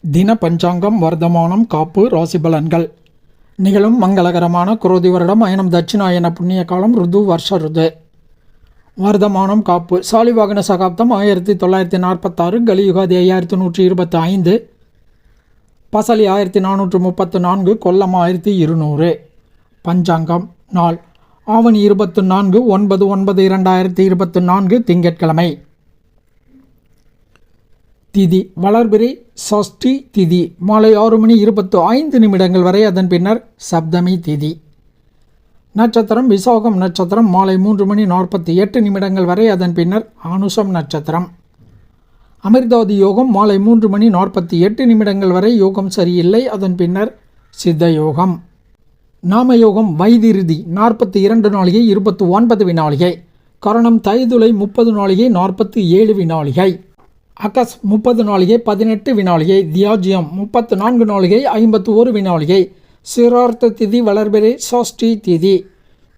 தின பஞ்சாங்கம் வர்த்தமானம் காப்பு ராசி பலன்கள் நிகழும் மங்களகரமான குரோதி வருடம் அயனம் தட்சிணாயன புண்ணிய காலம் ருது வருஷ ருது. வர்த்தமானம் காப்பு. சாலிவாகன சகாப்தம் ஆயிரத்தி தொள்ளாயிரத்தி நாற்பத்தாறு கலியுகாதி ஐயாயிரத்தி நூற்றி இருபத்தி ஐந்து. பசலி ஆயிரத்தி நானூற்று முப்பத்து நான்கு கொல்லம் ஆயிரத்தி இருநூறு. பஞ்சாங்கம் நாள். ஆவணி இருபத்து நான்கு ஒன்பது ஒன்பது இரண்டாயிரத்தி இருபத்து நான்கு திங்கட்கிழமை. திதி வளர்பிறை சஷ்டி திதி. மாலை ஆறு மணி இருபத்து ஐந்து நிமிடங்கள் வரை அதன் பின்னர் சப்தமி திதி. நட்சத்திரம் விசாகம் நட்சத்திரம் மாலை மூன்று மணி நாற்பத்தி எட்டு நிமிடங்கள் வரை அதன் பின்னர் அனுஷம் நட்சத்திரம். அமிர்தாதி யோகம் மாலை மூன்று மணி நாற்பத்தி எட்டு நிமிடங்கள் வரை யோகம் சரியில்லை அதன் பின்னர் சித்த யோகம் நாம யோகம் வைதிருதி நாற்பத்தி இரண்டு நாளிகை இருபத்தி ஒன்பது வினாளிகை. கரணம் தைதுளை முப்பது நாளிகை நாற்பத்தி ஏழு வினாளிகை. அகஸ் முப்பது நாளிகை பதினெட்டு வினாளிகை தியாஜியம் முப்பத்து நான்கு நாளிகை ஐம்பத்து ஒரு வினாளிகை. சிரார்த்த திதி வளர்பிறை சஷ்டி திதி.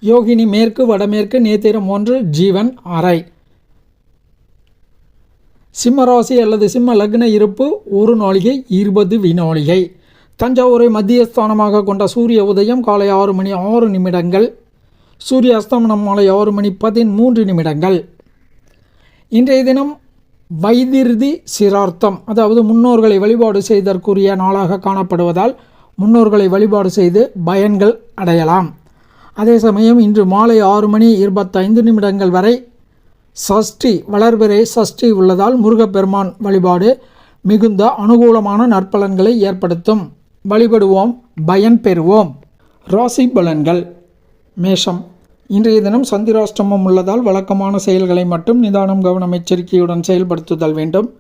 யோகினி மேற்கு வடமேற்கு நேத்திரம் ஒன்று ஜீவன் அறை. சிம்மராசி அல்லது சிம்ம லக்ன இருப்பு ஒரு நாளிகை இருபது வினாளிகை. தஞ்சாவூரை மத்தியஸ்தானமாக கொண்ட சூரிய உதயம் காலை ஆறு மணி ஆறு நிமிடங்கள். சூரிய அஸ்தமனம் மாலை ஆறு மணி பதிமூன்று நிமிடங்கள். இன்றைய தினம் வைதிருதி சிரார்த்தம். அதாவது முன்னோர்களை வழிபாடு செய்தற்குரிய நாளாக காணப்படுவதால் முன்னோர்களை வழிபாடு செய்து பயன்கள் அடையலாம். அதே சமயம் இன்று மாலை ஆறு மணி இருபத்தைந்து நிமிடங்கள் வரை சஷ்டி வளர்பிறை சஷ்டி உள்ளதால் முருகப்பெருமான் வழிபாடு மிகுந்த அனுகூலமான நற்பலன்களை ஏற்படுத்தும். வழிபடுவோம் பயன் பெறுவோம் ராசி பலன்கள். மேஷம். இன்றைய தினம் சந்திராஷ்டமம் உள்ளதால் வழக்கமான செயல்களை மட்டும் நிதானம் கவனம் எச்சரிக்கையுடன் செயல்படுத்துதல் வேண்டும்.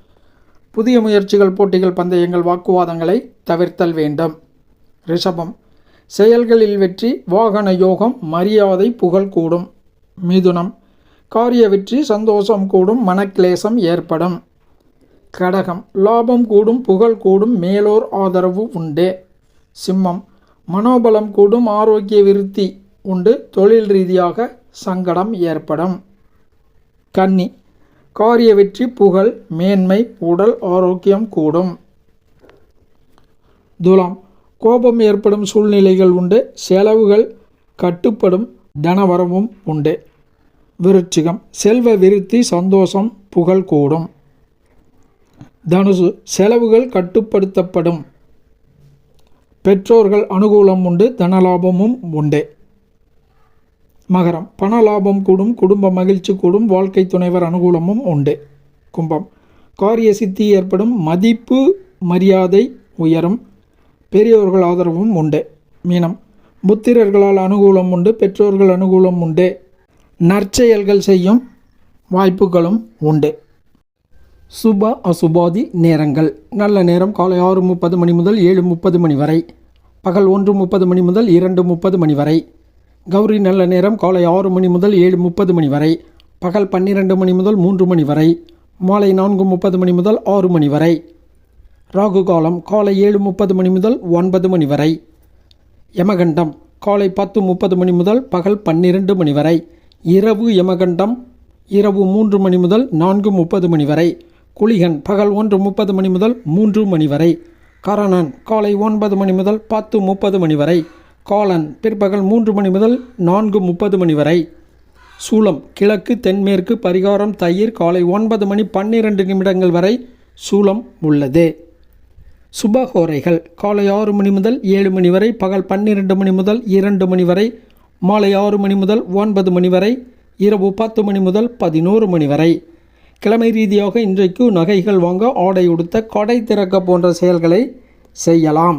புதிய முயற்சிகள் போட்டிகள் பந்தயங்கள் வாக்குவாதங்களை தவிர்த்தல் வேண்டும். ரிஷபம். செயல்களில் வெற்றி வாகன யோகம் மரியாதை புகழ் கூடும். மிதுனம். காரிய வெற்றி சந்தோஷம் கூடும் மனக்லேசம் ஏற்படும். கடகம். லாபம் கூடும் புகழ் கூடும் மேலோர் ஆதரவு உண்டு. சிம்மம். மனோபலம் கூடும் ஆரோக்கிய விருத்தி உண்டு. தொழில் ரீதியாக சங்கடம் ஏற்படும். கன்னி. காரிய வெற்றி புகழ் மேன்மை உடல் ஆரோக்கியம் கூடும். துலாம். கோபம் ஏற்படும் சூழ்நிலைகள் உண்டு. செலவுகள் கட்டுப்படும் தனவரவும் உண்டு. விருச்சிகம். செல்வ விருத்தி சந்தோஷம் புகழ் கூடும். தனுசு. செலவுகள் கட்டுப்படுத்தப்படும். பெற்றோர்கள் அனுகூலம் உண்டு. தனலாபமும் உண்டு. மகரம். பண லாபம் கூடும் குடும்ப மகிழ்ச்சி கூடும் வாழ்க்கை துணைவர் அனுகூலமும் உண்டு. கும்பம். காரிய சித்தி ஏற்படும் மதிப்பு மரியாதை உயரும். பெரியோர்கள் ஆதரவும் உண்டு. மீனம். புத்திரர்களால் அனுகூலம் உண்டு பெற்றோர்கள் அனுகூலம் உண்டு. நற்செயல்கள் செய்யும் வாய்ப்புகளும் உண்டு. சுப அசுபாதி நேரங்கள். நல்ல நேரம் காலை ஆறு முப்பது மணி முதல் ஏழு முப்பது மணி வரை. பகல் ஒன்று முப்பது மணி முதல் இரண்டு முப்பது மணி வரை. கௌரி நல்ல நேரம் காலை ஆறு மணி முதல் ஏழு முப்பது மணி வரை. பகல் பன்னிரெண்டு மணி முதல் மூன்று மணி வரை. மாலை நான்கு முப்பது மணி முதல் ஆறு மணி வரை. ராகு காலம் காலை ஏழு முப்பது மணி முதல் ஒன்பது மணி வரை. யமகண்டம் காலை பத்து முப்பது மணி முதல் பகல் பன்னிரண்டு மணி வரை. இரவு யமகண்டம் இரவு மூன்று மணி முதல் நான்கு முப்பது மணி வரை. குளிகன் பகல் ஒன்று முப்பது மணி முதல் மூன்று மணி வரை. கரணன் காலை ஒன்பது மணி முதல் பத்து முப்பது மணி வரை. காலன். பிற்பகல் மூன்று மணி முதல் நான்கு முப்பது மணி வரை. சூலம் கிழக்கு தென்மேற்கு பரிகாரம் தயிர் காலை ஒன்பது மணி பன்னிரண்டு நிமிடங்கள் வரை சூலம் உள்ளது. சுபஹோரைகள் காலை ஆறு மணி முதல் ஏழு மணி வரை பகல் பன்னிரெண்டு மணி முதல் இரண்டு மணி வரை மாலை ஆறு மணி முதல் ஒன்பது மணி வரை இரவு பத்து மணி முதல் பதினோரு மணி வரை. கிழமை ரீதியாக இன்றைக்கு நகைகள் வாங்க ஆடை உடுத்த கடை திறக்க போன்ற செயல்களை செய்யலாம்.